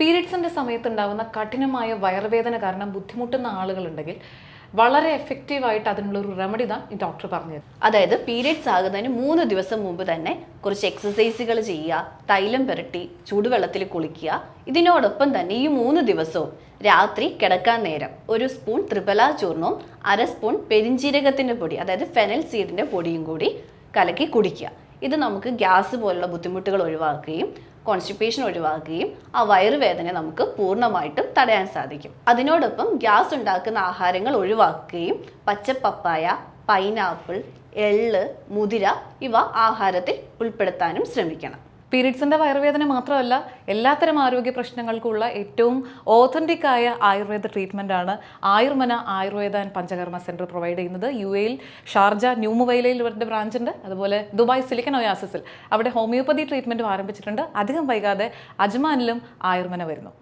പീരീഡ്സിന്റെ സമയത്ത് ഉണ്ടാകുന്ന കഠിനമായ വയറുവേദന കാരണം ബുദ്ധിമുട്ടുന്ന ആളുകളുണ്ടെങ്കിൽ വളരെ എഫക്റ്റീവായിട്ട് അതിനുള്ള ഒരു റെമഡി തന്നെ ഈ ഡോക്ടർ പറഞ്ഞത്. അതായത് പീരിയഡ്സ് ആകുന്നതിന് മൂന്ന് ദിവസം മുമ്പ് തന്നെ കുറച്ച് എക്സസൈസുകൾ ചെയ്യുക തൈലം പുരട്ടി ചൂടുവെള്ളത്തിൽ കുളിക്കുക. ഇതിനോടൊപ്പം തന്നെ ഈ മൂന്ന് ദിവസവും രാത്രി കിടക്കാൻ നേരം ഒരു സ്പൂൺ ത്രിപല ചൂർണവും അര സ്പൂൺ പെരിഞ്ചീരകത്തിന്റെ പൊടി അതായത് ഫെനൽ സീഡിന്റെ പൊടിയും കൂടി കലക്കി കുടിക്കുക. ഇത് നമുക്ക് ഗ്യാസ് പോലുള്ള ബുദ്ധിമുട്ടുകൾ ഒഴിവാക്കുകയും കോൺസ്റ്റിപ്പേഷൻ ഒഴിവാക്കുകയും ആ വയറുവേദന നമുക്ക് പൂർണമായിട്ടും തടയാൻ സാധിക്കും. അതിനോടൊപ്പം ഗ്യാസ് ഉണ്ടാക്കുന്ന ആഹാരങ്ങൾ ഒഴിവാക്കുകയും പച്ചപ്പപ്പായ പൈനാപ്പിൾ എള്ള് മുതിര ഇവ ആഹാരത്തിൽ ഉൾപ്പെടുത്താനും ശ്രമിക്കണം. പീരീഡ്സിന്റെ വയറുവേദന മാത്രമല്ല എല്ലാത്തരം ആരോഗ്യ പ്രശ്നങ്ങൾക്കുള്ള ഏറ്റവും ഓതന്റിക് ആയ ആയുർവേദ ട്രീറ്റ്മെന്റ് ആണ് Ayurmana Ayurveda and Panchakarma centre provide ചെയ്യുന്നത്. യു എയിൽ ഷാർജ ന്യൂമുവൈലയിൽ ഇവരുടെ ബ്രാഞ്ച് ഉണ്ട്. അതുപോലെ ദുബായ് സിലിക്കൻ ഒയാസിസിൽ അവിടെ ഹോമിയോപ്പതി ട്രീറ്റ്മെന്റും ആരംഭിച്ചിട്ടുണ്ട്. അധികം വൈകാതെ അജ്മാനിലും ആയുർമന വരുന്നു.